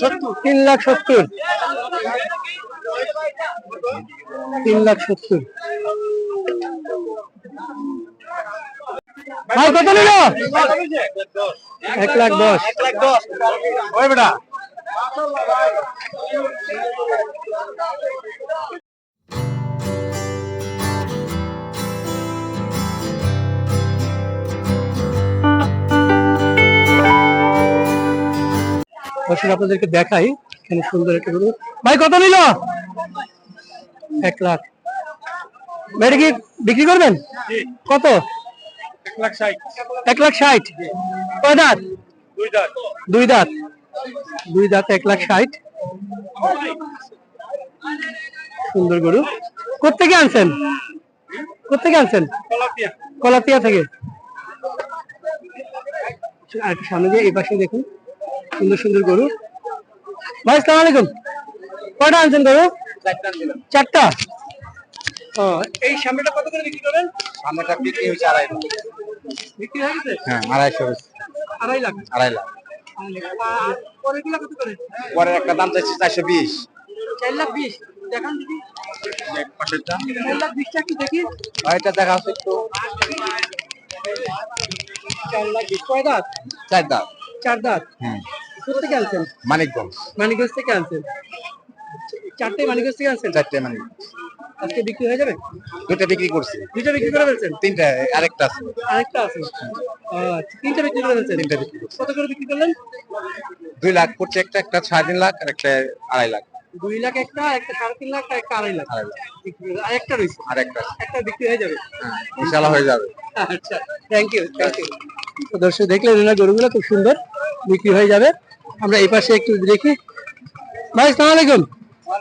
সত্তর। তিন লাখ সত্তর। তিন লাখ সত্তর। ভাই কত নিল? এক লাখ দশ। এক লাখ দশ। ওই দর্শক আপনাদেরকে দেখাই এখানে সুন্দর একটা গরু। ভাই কত নিল? এক লাখ। এটা কি বিক্রি করবেন? কত? এক লাখ ষাট। এক লাখ ষাট। কয় দাঁত? দুই দাঁত। দুই দাঁত। এক লাখ ষাট। সুন্দর গরু। কোথেকে আনছেন? কোথেকে আনছেন? কলাপিয়া। কলাতিয়া থেকে। আর একটু সামনে দিয়ে এই পাশে দেখুন। সুন্দর সুন্দর গরু। ভাই সালাম আলাইকুম। কয়টা আনছেন গরু? চারটা। ও এই সামনেটা কত করে বিক্রি করেন? সামনেটা বিক্রি হয়েছে আড়াই লাখ। বিক্রি হয়ে গেছে? হ্যাঁ আড়াইশো আড়াই লাখ। আড়াই লাখ। পরেরগুলো কত করে? পরের একটা দাম চাইছে চারশো বিশ। চার লাখ বিশ। দেখান দেখি। চার একটু চার দাঁত? চার দাম চার আনছেন? মানিকগঞ্জ। মানিকগঞ্জ থেকে আনছেন? চারটে মানিকগঞ্জ থেকে আনছেন? চারটে আজকে বিক্রি হয়ে যাবে? দুইটা বিক্রি করছি। দুইটা বিক্রি করে ফেলছেন? তিনটা আরেকটা আছে। আরেকটা আছে? আচ্ছা, তিনটা বিক্রি করে ফেলছেন? তিনটা বিক্রি কত করে বিক্রি করলেন? দুই লাখ করছে একটা একটা সাড়ে তিন লাখ আর একটা আড়াই লাখ। দুই লাখ একটা একটা সাড়ে তিন লাখ আর একটা আড়াই লাখ। আর একটা রয়েছে? আর একটা একটা বিক্রি হয়ে যাবে? হ্যাঁ, হয়ে যাবে। আচ্ছা থ্যাংক ইউ থ্যাংক ইউ দর্শক দেখলেন গরুগুলো খুব সুন্দর বিক্রি হয়ে যাবে। আমরা এই পাশে একটু দেখি। ভাই সালাম আলাইকুম।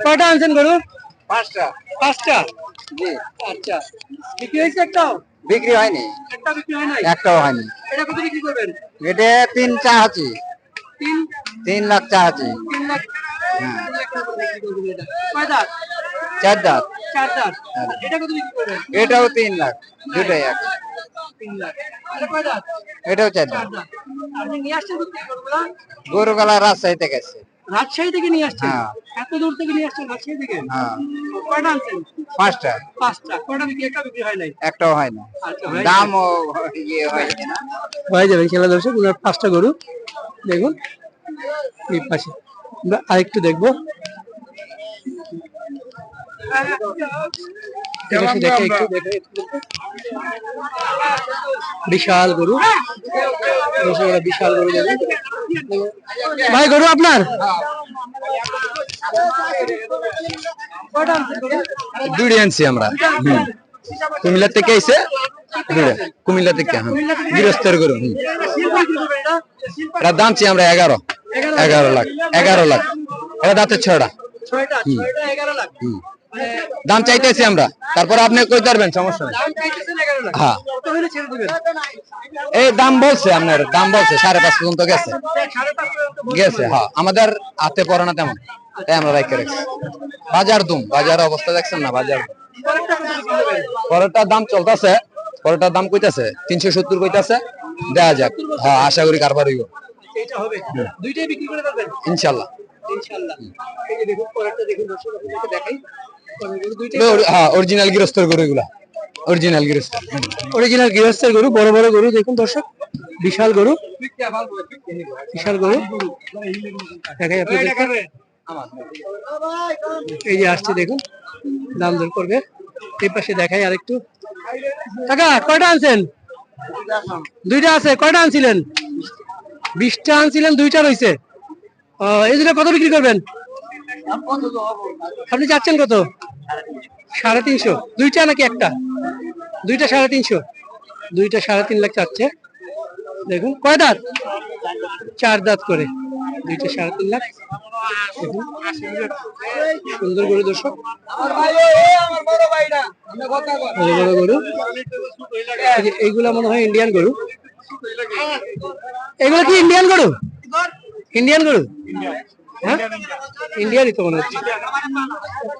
কয়টা আনছেন গরু? পাঁচটা। পাঁচটা? জি। আচ্ছা। বিক্রি হয়েছে একটাও? বিক্রি হয়নি। একটা বিক্রি হয় নাই? একটাও হয়নি। এটা কত বিক্রি করবেন? এটা তিন চা আছে তিন? তিন লাখ চা আছে তিন লাখ কয় দাঁত? চার দাঁত। চার দাঁত। এটা কত বিক্রি করবেন? এটাও তিন লাখ। দুটাই এক। এটাও চার দাঁত নিয়ে থেকে রাজশাহী থেকে নিয়ে আসছেন হ্যাঁ। এত দূর থেকে নিয়ে আসছেন রাজশাহী থেকে? হ্যাঁ। কয়টা আনছেন? পাঁচটা। পাঁচটা। কয়টা বিক্রি? একটা বিক্রি হয় নাই? একটাও হয় না। আচ্ছা ইয়ে হয় না হয়ে যাবে খেলা দর্শক পাঁচটা গরু। দেখুন এই পাশে। আমরা আরেকটু দেখব। বিশাল গরু। বিশাল গরু ভাই গরু আপনার? দুড়ি আনছি আমরা। কুমিল্লা থেকে আইছে। কুমিল্লা থেকে হ্যাঁ। গৃহস্থের গরু এটা? শিল্প এটা দাম চাই আমরা এগারো। এগারো লাখ। এগারো লাখ। এটা দাঁতের ছয়টা। ছয়টা ছয়টা এগারো লাখ। দাম চাইতেছি আমরা। তারপর আপনি কই পারবেন সমস্যা নেই। দাম চাইতেছেন এগারো লাখ হ্যাঁ। কত হলে ছেড়ে দিবেন। এই দাম বলছে আপনার দাম বলছে সাড়ে পাঁচ পর্যন্ত গেছে। গেছে। হ্যাঁ। আমাদের হাতে পড়ে না তেমন। তাই আমরা রাইকে রাখছি বাজার দুম বাজার অবস্থা দেখছেন না? বাজার? পরেরটার দাম চলতেছে পরেরটার দাম কইতাছে তিনশো সত্তর কইতাছে। দেয়া যাক হ্যাঁ আশা করি কারবার হইব। এইটা হবে। দুইটাই বিক্রি করে দেবেন ইনশাল্লাহ। ইনশাআল্লাহ দেখুন পরেরটা দেখুন দর্শক দেখাই। অরিজিনাল গৃহস্থ অরিজিনাল গৃহস্থের গরু বড় বড় গরু, দেখুন দর্শক, বিশাল গরু। বিশাল গরু। দেখাই আপনাদেরকে এই যে আসছে, দেখুন, দাম দর করবে। এই পাশে দেখাই আরেকটু। কাকা, কয়টা আনছেন? দুইটা আছে, কয়টা আনছিলেন? বিশটা আনছিলেন, দুইটা রয়েছে এই দুটো কত বিক্রি করবেন? আপনি যাচ্ছেন কত? সাড়ে তিনশো। দুইটা নাকি একটা? দুইটা সাড়ে তিনশো। দুইটা সাড়ে তিন লাখ চাচ্ছে। দেখুন, কয় দাঁত? চার দাঁত করে। দুইটা সাড়ে তিন লাখ। সুন্দর গরু দর্শক। বড় বড় গরু। এই এইগুলা মনে হয় ইন্ডিয়ান গরু। এগুলো কি ইন্ডিয়ান গরু? ইন্ডিয়ান গরু? হ্যাঁ? ইন্ডিয়ানই তো মনে হচ্ছে।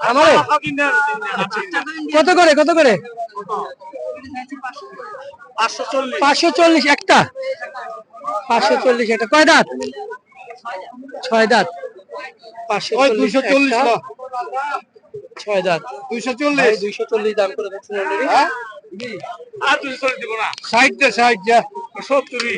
আমার কত করে কত করে? পাঁচশো চল্লিশ একটা? পাঁচশো চল্লিশ একটা। কয় দাঁত? ছয় দাঁত। পাঁচশো ওই চল্লিশ 240 একটা, না। ছয় দাঁত। দুইশো চল্লিশ। দুইশো চল্লিশ দাম করে হ্যাঁ? আর দুইশো চল্লিশ দিব না। ষাট দে ষাট যা। সত্তরই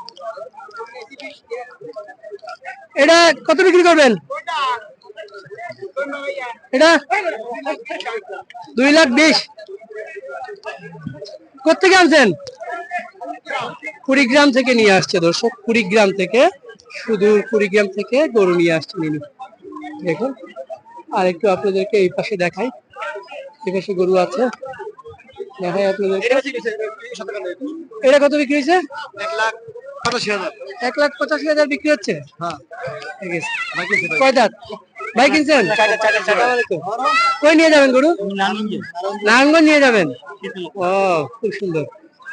এটা কত বিক্রি করবেন? এটা দুই লাখ বিশ। কোথেকে আনছেন? কুড়িগ্রাম থেকে নিয়ে আসছে দর্শক, কুড়িগ্রাম থেকে, সুদূর কুড়িগ্রাম থেকে গরু নিয়ে আসছেন ইনি দেখুন, আর একটু আপনাদেরকে এই পাশে দেখাই। এই পাশে গরু আছে। দেখাই আপনাদেরকে। এটা কত বিক্রি হয়েছে? এক লাখ। পঁচাশি হাজার। এক লাখ পঁচাশি হাজার বিক্রি হচ্ছে? হ্যাঁ। ঠিক আছে। কয় দাঁত? ভাই কিনছেন? আসসালামু কই নিয়ে যাবেন গরু? নারায়ণগঞ্জ। নিয়ে যাবেন? ও খুব সুন্দর।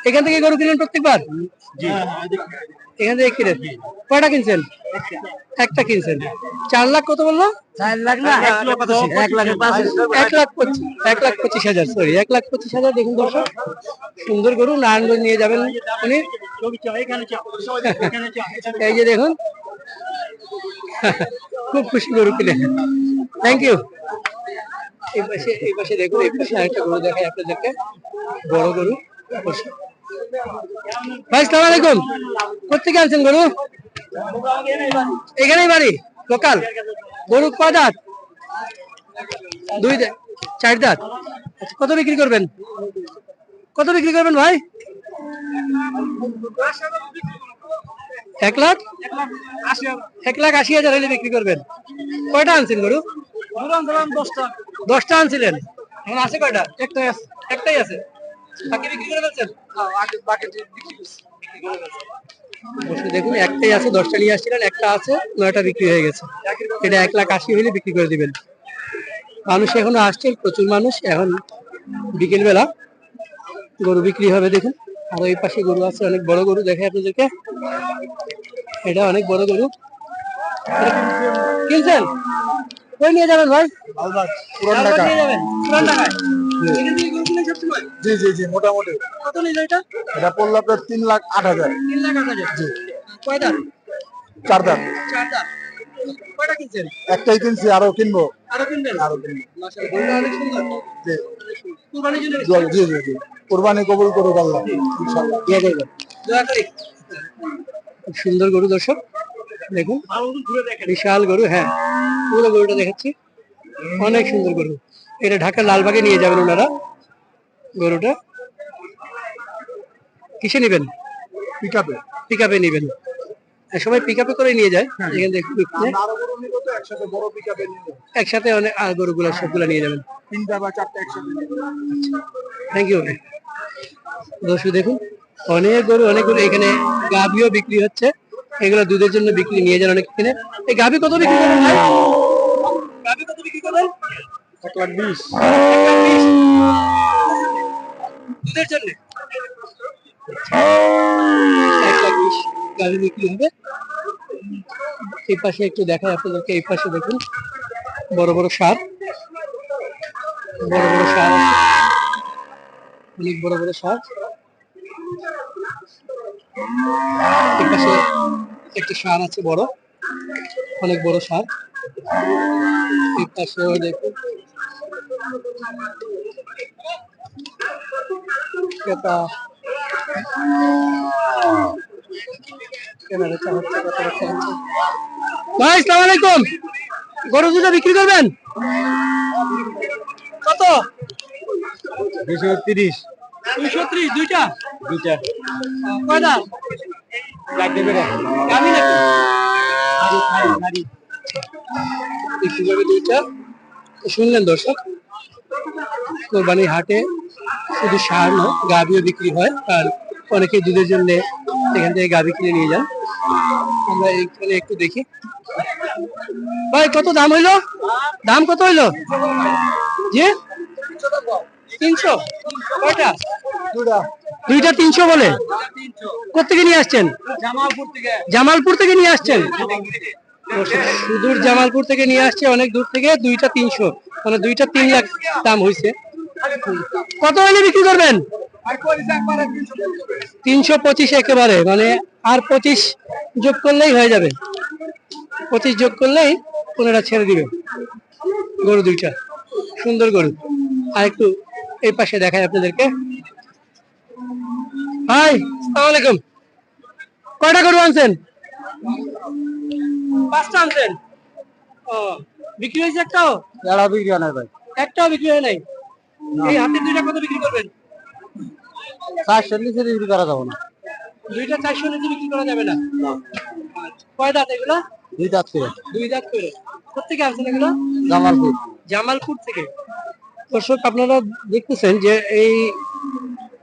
এখান থেকে গরু কিনেন প্রত্যেকবার? এখান থেকে কিনেন কয়টা কিনছেন? একটা কিনছেন। চার লাখ কত বলল? লাখ না? এক লাখ এক লাখ এক লাখ পঁচিশ এক লাখ পঁচিশ হাজার সরি এক লাখ পঁচিশ হাজার দেখুন দর্শক। সুন্দর গরু নারায়ণগঞ্জ নিয়ে যাবেন উনি। এই যে দেখুন। খুব খুশি গরু কিনে। থ্যাংক ইউ এই পাশে এই পাশে দেখুন এই পাশে আরেকটা গরু দেখাই আপনাদেরকে। বড় গরু অবশ্যই। ভাই সালাম আলাইকুম। কোথেকে আনছেন গরু? এখানেই বাড়ি লোকাল। গরু কয় দাঁত? দুই চার দাঁত। আচ্ছা, কত বিক্রি করবেন? কত বিক্রি করবেন ভাই? এক লাখ? এক লাখ আশি হাজার হলে বিক্রি করবেন। কয়টা আনছেন গরু? দশটা। দশটা আনছিলেন। এখন আছে কয়টা? একটাই আছে। একটাই আছে। বাকি বিক্রি করে ফেলছেন অবশ্যই দেখুন একটাই আছে দশটা নিয়ে আসছিলেন একটা আছে নয়টা বিক্রি হয়ে গেছে। এটা এক লাখ আশি হলে বিক্রি করে দিবেন। মানুষ এখনও আসছেন প্রচুর মানুষ। এখন বিকেল বেলা গরু বিক্রি হবে দেখুন। আর ওই পাশে গরু আছে অনেক বড় গরু দেখে আপনাদেরকে। এটা অনেক বড় গরু। কিনছেন? কই নিয়ে যাবেন ভাই? পুরান ঢাকা। পুরান ঢাকায়। সবসময়? জি জি জি মোটামুটি। কত নিল এটা? এটা পড়ল আপনার তিন লাখ আট হাজার। তিন লাখ আট হাজার। কয় দাঁত? চার দাম চার দাঁত। কয়টা কিনছেন? একটাই কিনছি আরও কিনবো। আরও কিনবেন? আরও কিনবো। মাশাআল্লাহ অনেক সুন্দর। জি। কুরবানির জন্য জি জি জি কোরবানি কবুল করুক আল্লাহ। ইনশাআল্লাহ। দোয়া করবেন। দয়া করি। খুব সুন্দর গরু দর্শক। দেখুন। বিশাল গরু হ্যাঁ। পুরো গরুটা দেখাচ্ছি। অনেক সুন্দর গরু। এটা ঢাকার লালবাগে নিয়ে যাবেন ওনারা। গরুটা। কিসে নেবেন? পিক আপে পিক আপে নেবেন হ্যাঁ, সবাই পিক আপে করে নিয়ে। যায় এখান থেকে একসাথে অনেক আর গরুগুলো সবগুলো নিয়ে যাবেন। তিনটা বা চারটা একসাথে থ্যাংক ইউ দর্শক দেখুন অনেক গরু অনেক গরু। এখানে গাভিও বিক্রি হচ্ছে। এগুলো দুধের জন্য বিক্রি নিয়ে যান অনেক কিনে এই গাভি কত বিক্রি করবেন ভাই? গাভি কত বিক্রি করবেন এক লাখ বিশ। দুধের জন্য? এক লাখ বিশ। গাভি বিক্রি হবে? এই পাশে একটু দেখাই আপনাদেরকে এই পাশে দেখুন। বড় বড় সার। বড় বড় সার অনেক বড় বড় সার। এই পাশে একটা সার আছে বড়। অনেক বড় সার। এই পাশেও দেখুন। ক্রেতা কেনাবেচা হচ্ছে কথাবার্তা ভাই আসসালামু আলাইকুম। গরু দুটো বিক্রি করবেন? কত? দুশো তিরিশ। দুইশো ত্রিশ দুইটা? দুইটা। কয় দাম লাগবে আমি নাকি? বিক্রি করবে দুইটা। শুনলেন দর্শক কোরবানি হাটে শুধু সার নয়, গাভিও বিক্রি হয় আর অনেকে দুধের জন্য এখান থেকে গাভি কিনে নিয়ে যান। আমরা এইখানে একটু দেখি। ভাই, কত দাম হইল? দাম কত হইল? জি? তিনশো? কয়টা? দুইটা তিনশো বলে। কোথেকে নিয়ে আসছেন? জামালপুর থেকে নিয়ে আসছেন? সুদূর জামালপুর থেকে নিয়ে আসছে, অনেক দূর থেকে, দুইটা তিনশো। মানে দুইটা তিন লাখ দাম হয়েছে কত হলে বিক্রি করবেন? তিনশো পঁচিশ একেবারে মানে আর পঁচিশ যোগ করলেই হয়ে যাবে। পঁচিশ যোগ করলেই ওনারা ছেড়ে দিবে। গরু দুইটা, সুন্দর গরু। আর একটু এই পাশে দেখাই আপনাদেরকে। হাই, আসসালামু আলাইকুম। কয়টা গরু আনছেন? পাঁচটা আনছেন। ও বিক্রি হয়েছে একটাও? এরা বিক্রি হয় না ভাই। একটাও বিক্রি হয় নাই? এই হাতের দুইটা কত বিক্রি করবেন? চারশো নিচে বিক্রি করা যাবে না। দুইটা চারশো নিচে বিক্রি করা যাবে না? কয় দাঁত এগুলা? দুই দাঁত করে। দুই দাঁত করে। কোথেকে আনছেন এগুলো? জামালপুর। জামালপুর থেকে। দর্শক আপনারা দেখতেছেন যে এই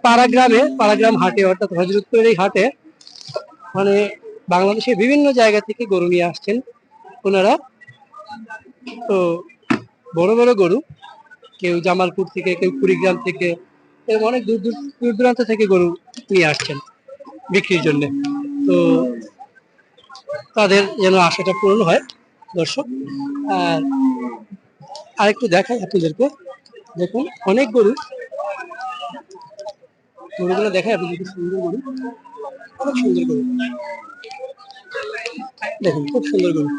পাড়াগ্রামে পাড়াগ্রাম হাটে অর্থাৎ হজরতপুরের এই হাটে মানে বাংলাদেশের বিভিন্ন জায়গা থেকে গরু নিয়ে আসছেন ওনারা। তো বড় বড় গরু, কেউ জামালপুর থেকে, কেউ কুড়িগ্রাম থেকে, এরকম অনেক দূর দূর দূর দূরান্ত থেকে গরু নিয়ে আসছেন বিক্রির জন্য। তো তাদের যেন আশাটা পূরণ হয়, দর্শক। আর আরেকটু দেখাই আপনাদেরকে। দেখুন, অনেক গরু। গরুগুলো দেখাই আপনাদেরকে সুন্দর গরু। অনেক সুন্দর গরু। দেখুন, খুব সুন্দর গরু।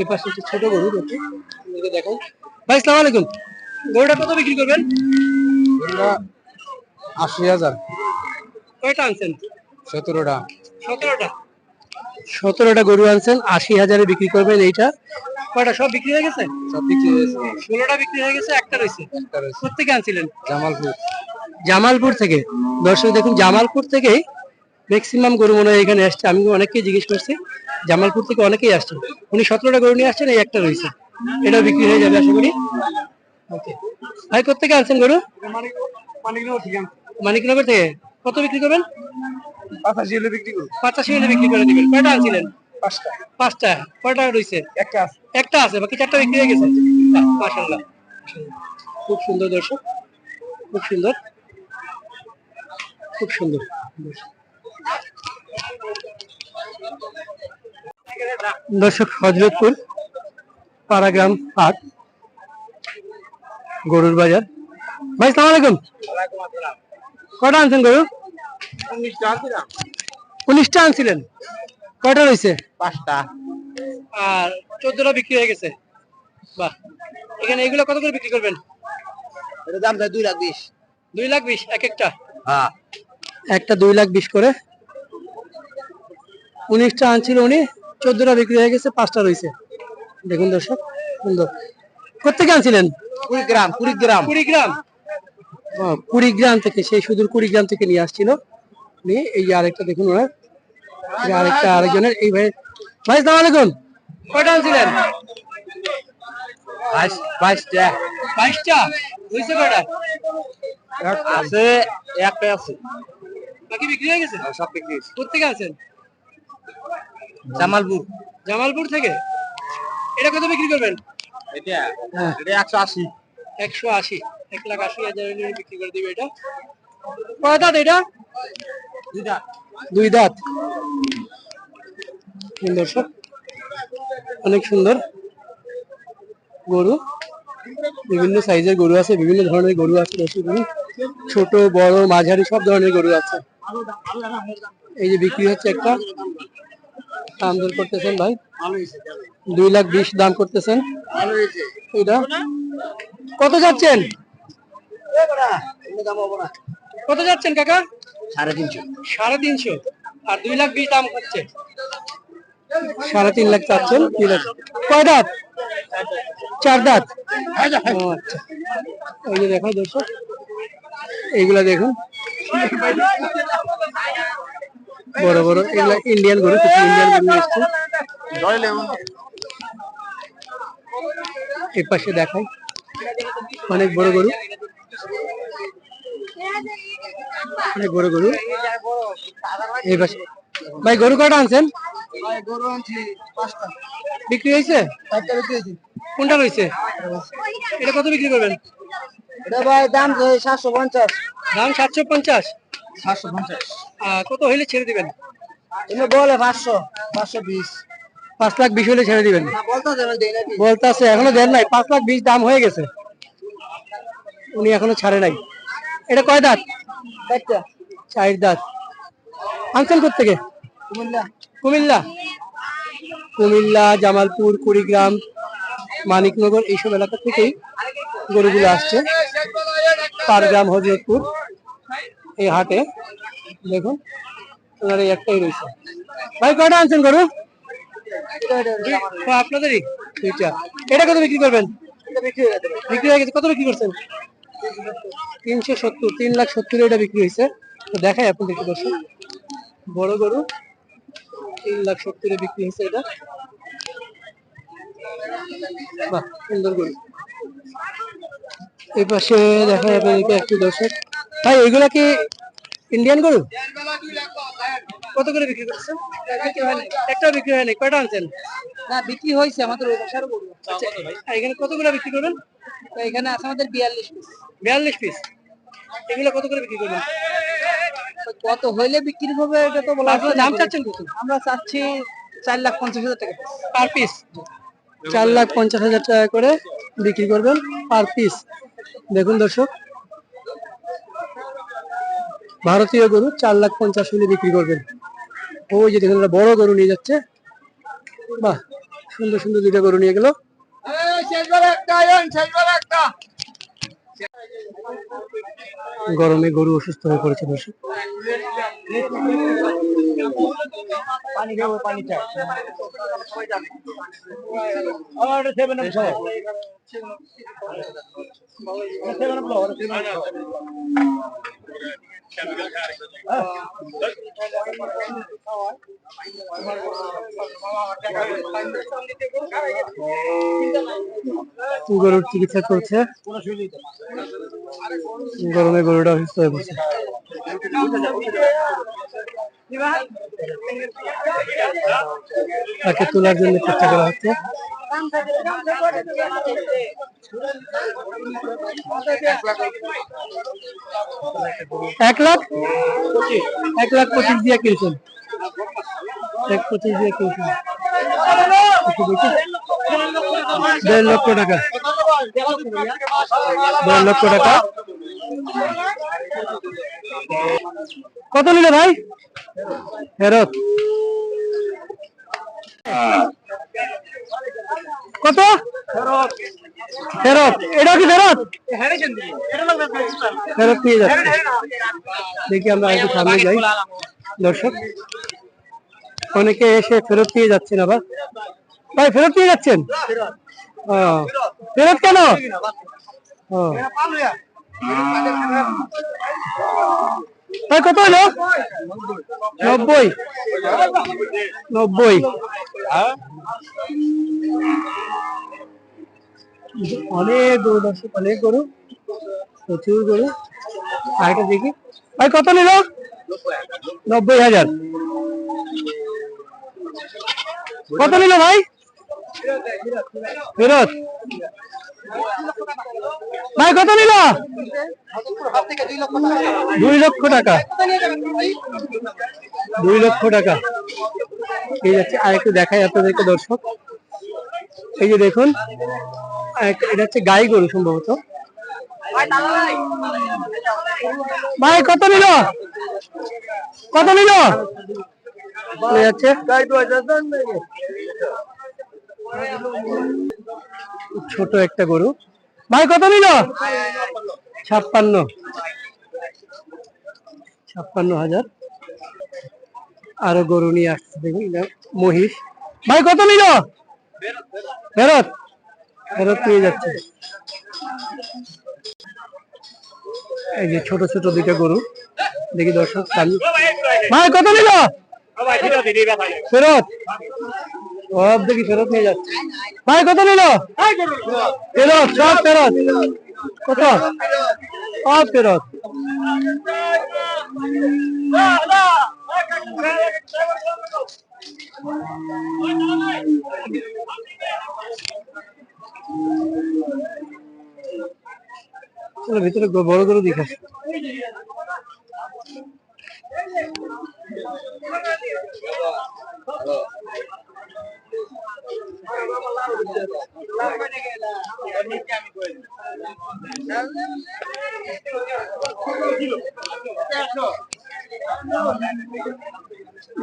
এই পাশে একটা ছোট গরু দেখুন আপনাদেরকে দেখাই ভাই সালাম আলাইকুম। গরুটা কত বিক্রি করবেন? আশি হাজার। কয়টা আনছেন? সতেরোটা। সতেরোটা। সতেরোটা গরু আনছেন আশি হাজারে বিক্রি করবেন এইটা। কয়টা সব বিক্রি হয়ে গেছে? সব বিক্রি হয়েছে ষোলোটা বিক্রি হয়ে গেছে একটা রয়েছে। কোথেকে আনছিলেন? জামালপুর। জামালপুর থেকে। দর্শক দেখুন জামালপুর থেকেই ম্যাক্সিমাম গরু মনে হয় এখানে আসছে। আমি অনেককেই জিজ্ঞেস করছি, জামালপুর থেকে অনেকেই আসছে। উনি সতেরোটা গরু নিয়ে আসছেন, এই একটা রয়েছে। এটাও বিক্রি হয়ে যাবে, আশা করি। ভাই কোথেকে আনছেন গরু? মানিকনগর থেকে। কত বিক্রি করবেন? পাঁচাশি হলে বিক্রি করব পঁচাশি হলে বিক্রি করে দিবেন। কয়টা আনছিলেন? পাঁচটা। পাঁচটা কয়টা রয়েছে? একটা আছে একটা আছে বাকি চারটা বিক্রি হয়ে গেছে। মাশাল্লাহ খুব সুন্দর দর্শক। খুব সুন্দর। খুব সুন্দর। দর্শক হজরতপুর পাড়াগ্রাম হাট গরুর বাজার। ভাই সালাম আলাইকুম। কটা আনছেন গরু? উনিশটা আনছিলেন। কয়টা রয়েছে? পাঁচটা। আর চোদ্দটা বিক্রি হয়ে গেছে। বাহ। এখানে এগুলো কত করে বিক্রি করবেন? এটা দাম দুই লাখ বিশ। দুই লাখ বিশ এক একটা? হ্যাঁ। একটা দুই লাখ বিশ করে। উনিশটা আনছিল উনি চোদ্দটা বিক্রি হয়ে গেছে পাঁচটা রয়েছে। দেখুন দর্শক সুন্দর। কোথেকে আনছিলেন? কুড়িগ্রাম কুড়িগ্রাম। কুড়িগ্রাম। কুড়িগ্রাম থেকে সেই সুদূর কুড়িগ্রাম থেকে নিয়ে আসছিল। নিয়ে এই আরেকটা দেখুন ওরা এই যে আরেকটা আরেকজনের এই ভাই ভাই সালাম আলাইকুম। কয়টা আনছিলেন? বাইশ বাইশটা। বাইশটা? হয়েছে কয়টা? আছে একটা আছে। বাকি বিক্রি হয়ে গেছে? সব বিক্রি কোথেকে আছেন জামালপুর। জামালপুর থেকে? এটা কত বিক্রি করবেন? এটা এটা একশো আশি। একশো আশি। এক লাখ আশি হাজার বিক্রি করে দিবে এটা। কয় দাঁত এটা? দুই দাঁত। সুন্দর সব। অনেক সুন্দর। গরু। বিভিন্ন সাইজের গরু আছে বিভিন্ন ধরনের গরু আছে ছোট বড় মাঝারি সব ধরনের গরু আছে। এই যে বিক্রি হচ্ছে একটা। দাম দর করতেছেন ভাই? দুই লাখ বিশ দাম করতেছেন। কত যাচ্ছেন? কত যাচ্ছেন কাকা? সাড়ে তিনশো। সাড়ে তিনশো আর দুই লাখ বিশ দাম হচ্ছে। সাড়ে তিন লাখ চাচ্ছেন দুই লাখ। কয় দাঁত? চার দাঁত? আচ্ছা। ওই যে দেখো দর্শক, এইগুলা দেখুন। বড় বড় এগুলা ইন্ডিয়ান গরু কিছু ইন্ডিয়ান গরু এসছে। এই পাশে দেখাই অনেক বড় গরু। অনেক বড় গরু। এই পাশে ভাই গরু কটা আনছেন? বিক্রি হয়েছে? কোনটা রয়েছে? এটা কত বিক্রি করবেন? এটা ভাই দাম সাতশো পঞ্চাশ। দাম সাতশো পঞ্চাশ। সাতশো পঞ্চাশ। কত হইলে ছেড়ে দিবেন? এমনি বলে পাঁচশো পাঁচশো বিশ। পাঁচ লাখ বিশ হলে ছেড়ে দিবেন। বলতে আছে এখনও দেন নাই। পাঁচ লাখ বিশ দাম হয়ে গেছে। উনি এখনও ছাড়ে নাই। এটা কয় দাঁত? চার দাঁত। আনছেন থেকে কুমিল্লা। কুমিল্লা। কুমিল্লা জামালপুর কুড়িগ্রাম মানিকনগর এইসব এলাকা থেকেই গরুগুলো আসছে। পারগ্রাম হজরতপুর। এই হাটে দেখুন ওনার এই একটাই রয়েছে। ভাই কয়টা আনছেন গরু? ও, আপনাদেরই। দুইটা। এটা কত বিক্রি করবেন? বিক্রি হয়ে গেছে। কত বিক্রি করছেন? তিনশো সত্তর তিন লাখ সত্তর এটা বিক্রি হয়েছে। তো দেখাই আপনাদেরকে দর্শক। বড় গরু তিন লাখ সত্তরে বিক্রি হয়েছে এটা। বাহ সুন্দর গরু। এই পাশে দেখা যাবে একটি দর্শক। ভাই এগুলা কি ইন্ডিয়ান গরু? কত করে বিক্রি করছেন একটা বিক্রি হয়নি কয়টা আনছেন? না বিক্রি হয়েছে আমাদের ওই পাশে গরু আচ্ছা এখানে কত করে বিক্রি করবেন? এখানে আছে আমাদের বিয়াল্লিশ পিস। বিয়াল্লিশ পিস? এগুলো কত করে বিক্রি করবেন? কত হইলে বিক্রি হবে এটা তো বলা দাম চাচ্ছেন কত? আমরা চাচ্ছি চার লাখ পঞ্চাশ হাজার টাকা পার পিস চার লাখ পঞ্চাশ হাজার টাকা করে বিক্রি করবেন পার পিস দেখুন দর্শক ভারতীয় গরু চার লাখ পঞ্চাশ হলে বিক্রি করবেন। ওই যে দেখুন বড় গরু নিয়ে যাচ্ছে। বাহ, সুন্দর সুন্দর দুইটা গরু নিয়ে গেল। গরমে গরু অসুস্থ হয়ে পড়েছে দর্শক। পানি গরুর চিকিৎসা করছে গরমে গরুটা অসুস্থ হয়ে পড়ছে। তাকে তোলার জন্য চেষ্টা করা হচ্ছে। এক লাখ এক লাখ পঁচিশ দিয়ে কিনছেন। এক পঁচিশ দিয়ে কিনছেন। দেড় লক্ষ টাকা। দেড় লক্ষ টাকা। কত নিলে ভাই? ফেরত। কত? ফেরত। এটাও কি ফেরত? ফেরত নিয়ে যাচ্ছে। দেখি আমরা একটু সামনে যাই। দর্শক, অনেকে এসে ফেরত নিয়ে যাচ্ছেন আবার। ভাই, ফেরত নিয়ে যাচ্ছেন? ফেরত কেন? ও। ভাই, কত হলো? নব্বই। নব্বই। অনেক গরু দর্শক, অনেক গরু, প্রচুর গরু। আরেকটা দেখি। ভাই, কত নিল? নব্বই হাজার। কত নিল ভাই? ফেরত। ভাই, কত নিল? দুই লক্ষ টাকা। দুই লক্ষ টাকা। ঠিক আছে আর একটু দেখাই আপনাদেরকে, দর্শক। এই যে দেখুন এটা হচ্ছে গাই গরু সম্ভবত। ভাই, কত নিল? কত নিল? যাচ্ছে ছোট একটা গরু। ভাই কত নিল? ছাপ্পান্ন। ছাপ্পান্ন হাজার। আরও গরু নিয়ে আসছে দেখুন মহিষ। ভাই কত নিল? ফেরত। ফেরত নিয়ে যাচ্ছে। এই যে ছোট ছোট দুইটা গরু। দেখি দর্শক ভাই কত নিল? ফেরত। সব দেখি ফেরত নিয়ে যাচ্ছে। ভাই কত নিল? ফেরত সব ফেরত। কত? সব ফেরত। চলো ভিতরে বড় গরু দেখা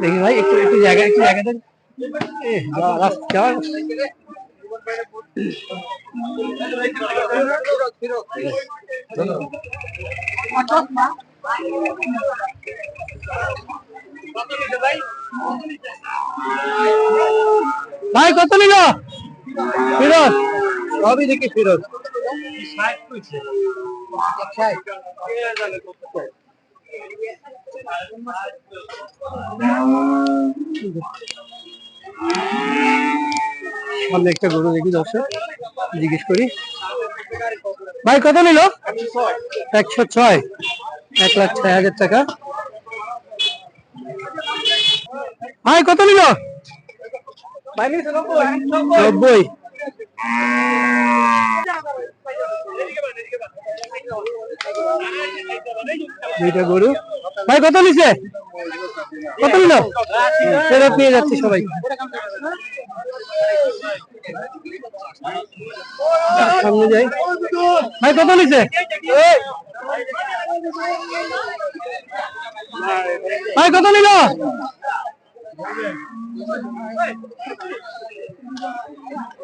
দেখি ভাই একটু একটু জায়গা একটু জায়গা দেন। যাওয়ার ভাই কত নিল? ফিরোজ। সবই দেখি ফিরোজ। সামনে একটা গরু দেখি দর্শক জিজ্ঞেস করি। ভাই কত নিল? একশো ছয়। এক লাখ ছয় হাজার টাকা। ভাই, কত নিল? নব্বই। গরু। ভাই, কত নিছে? কত নিল? ফেরত নিয়ে যাচ্ছে সবাই। সামনে যাই। ভাই, কত নিছে? ভাই, কত নিল? 对。点一四